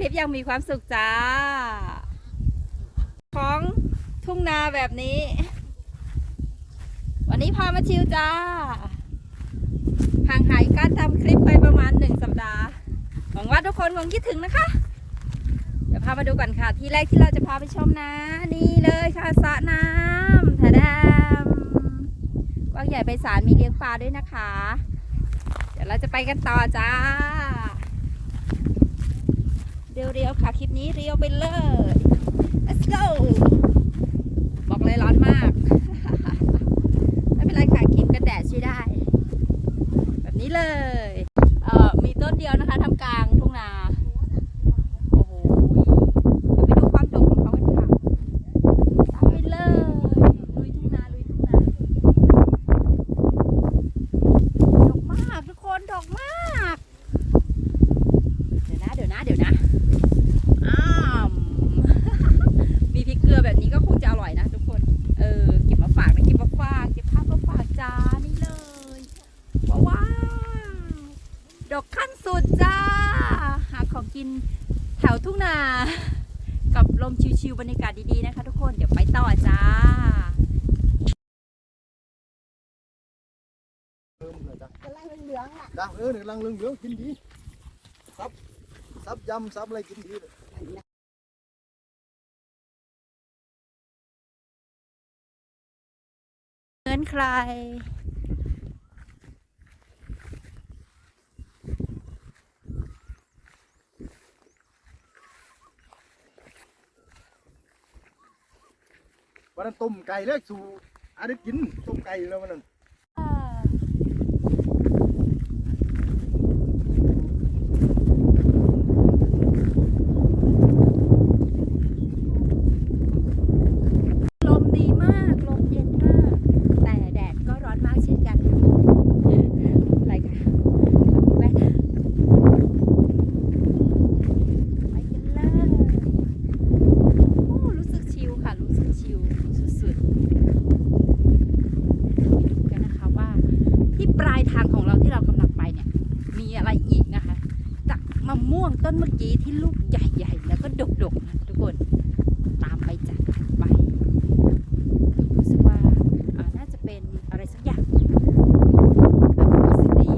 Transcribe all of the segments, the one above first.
คลิปอยังมีความสุขจ้า ของทุ่งนาแบบนี้ วันนี้พามาชิวจ้า ห่างหายการทำคลิปไปประมาณหนึ่งสัปดาห์ หวังว่าทุกคนคงคิดถึงนะคะ เดี๋ยวพามาดูก่อนค่ะ ที่แรกที่เราจะพาไปชมนะ นี่เลยค่ะสระน้ำทะดามกว้างใหญ่ไปสารมีเลี้ยงปลาด้วยนะคะ เดี๋ยวเราจะไปกันต่อจ้า เรียวๆค่ะคลิปนี้เรียวไปเลย let's go บอกเลยร้อนมาก ไม่เป็นไรค่ะคลิปกระแดดช่วยได้ แบบนี้เลยเอ่อมีต้นเดียวนะคะทำการทุ่งนา โอ้โห เดี๋ยวไปดูความดกของเขากันค่ะตามไปเลย ลุยทุ่งนา ลุยทุ่งนา ดกมากทุกคน ดกมาก เดี๋ยวนะ เดี๋ยวนะ เดี๋ยวนะ อ้าม มีพริกเกลือแบบนี้ก็คงจะอร่อยนะทุกคน เออ เก็บมาฝากนะเก็บมาฝาก เก็บภาพมาฝากจ้า นี่เลย ว้าว ดอกขั้นสุดจ้า หาของกินแถวทุ่งนา กับลมชิวๆบรรยากาศดีๆนะคะทุกคนเดี๋ยวไปต่อจ้าเริ่มเลยจ้ะกำลังเหลืองๆอะจ้ะเออหนึ่งลังเหลืองเหลืองกินดีซับซับยำซับอะไรกินดีเลยเงินใคร วันนั้นต้มไก่เล็กสู่อาได้กินต้มไก่แล้ววันนั้น ลมดีมาก ลมเย็นมาก แต่แดดก็ร้อนมากเช่นกัน อะไรกันแว่นไปกันเลยโอ้รู้สึกชิลค่ะ รู้สึกชิลสุดๆดูกันนะคะว่า ที่ปลายทางของเราที่เรากำลังไปเนี่ย มีอะไรอีกนะคะ จากมะม่วงต้นเมื่อกี้ที่ลูกใหญ่ๆ แล้วก็ดกๆนะทุกคนตามไปจัดไปรู้สึกว่าน่าจะเป็นอะไรสักอย่างแบบสึกดี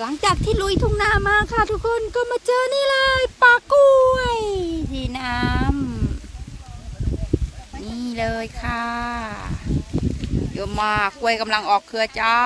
หลังจากที่ลุยทุ่งนามาค่ะ ทุกคนก็มาเจอนี่เลยปลากล้วยที่น้ำนี่เลยค่ะ อะมากกล้วยกำลังออกเครือจ้า